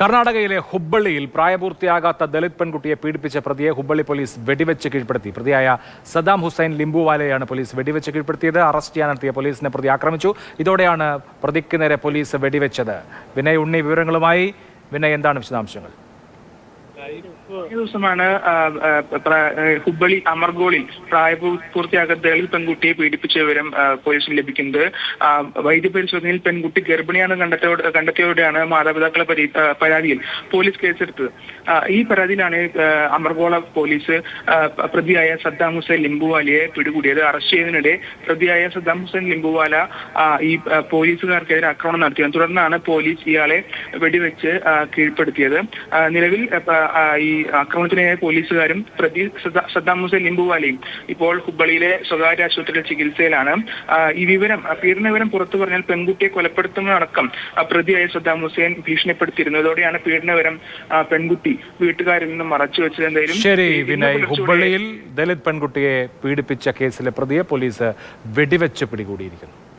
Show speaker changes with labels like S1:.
S1: കർണാടകയിലെ ഹുബ്ബള്ളിയിൽ പ്രായപൂർത്തിയാകാത്ത ദളിത് പെൺകുട്ടിയെ പീഡിപ്പിച്ച പ്രതിയെ ഹുബ്ബള്ളി പോലീസ് വെടിവെച്ച് കീഴ്പ്പെടുത്തി. പ്രതിയായ സദാം ഹുസൈൻ ലിംബുവാലയാണ് പോലീസ് വെടിവെച്ച് കീഴ്പ്പെടുത്തിയത്. അറസ്റ്റ് ചെയ്യാനെത്തിയ പോലീസിനെ പ്രതി ആക്രമിച്ചു. ഇതോടെയാണ് പ്രതിക്ക് നേരെ പോലീസ് വെടിവെച്ചത്. വിനയ് ഉണ്ണി വിവരങ്ങളുമായി. വിനയ് എന്താണ് വിശദാംശങ്ങൾ?
S2: ദിവസമാണ് ഹുബ്ബളി അമർഗോളിൽ പ്രായപൂർത്തിയാകാത്ത ദളിത് പെൺകുട്ടിയെ പീഡിപ്പിച്ച വിവരം പോലീസിന് ലഭിക്കുന്നത്. വൈദ്യപരിശോധനയിൽ പെൺകുട്ടി ഗർഭിണിയാണ് കണ്ടെത്തിയോട് കണ്ടെത്തിയോടെയാണ് മാതാപിതാക്കളെ പരാതിയിൽ പോലീസ് കേസെടുത്തത്. ഈ പരാതിയിലാണ് അമർഗോള പോലീസ് പ്രതിയായ സദ്ദാം ഹുസൈൻ ലിംബുവാലിയെ പിടികൂടിയത്. അറസ്റ്റ് ചെയ്യുന്നതിനിടെ പ്രതിയായ സദ്ദാം ഹുസൈൻ ലിംബുവാല ഈ പോലീസുകാർക്കെതിരെ ആക്രമണം നടത്തിയത്. തുടർന്നാണ് പോലീസ് ഇയാളെ വെടിവെച്ച് കീഴ്പ്പെടുത്തിയത്. നിലവിൽ ഈ ആക്രമണത്തിനായ പോലീസുകാരും പ്രതി സദ്ദ- ഹുസൈൻ ലിംബുവാലയും ഇപ്പോൾ ഹുബ്ബളിയിലെ സ്വകാര്യ ആശുപത്രിയിൽ ചികിത്സയിലാണ്. ഈ വിവരം പീഡന വിവരം പുറത്തു പറഞ്ഞാൽ പെൺകുട്ടിയെ കൊലപ്പെടുത്തുന്നതടക്കം പ്രതിയായ സദ്ദാം ഹുസൈൻ ഭീഷണിപ്പെടുത്തിയിരുന്നു ഇതോടെയാണ് പീഡന വിവരം പെൺകുട്ടി വീട്ടുകാരിൽ നിന്നും മറച്ചു വെച്ചത്. എന്തായാലും
S1: ശരി വിനയ്.
S2: പുലർച്ചെ
S1: ദളിത് പെൺകുട്ടിയെ പീഡിപ്പിച്ച കേസിലെ പ്രതിയെ പോലീസ് വെടിവെച്ച് പിടികൂടിയിരിക്കുന്നു.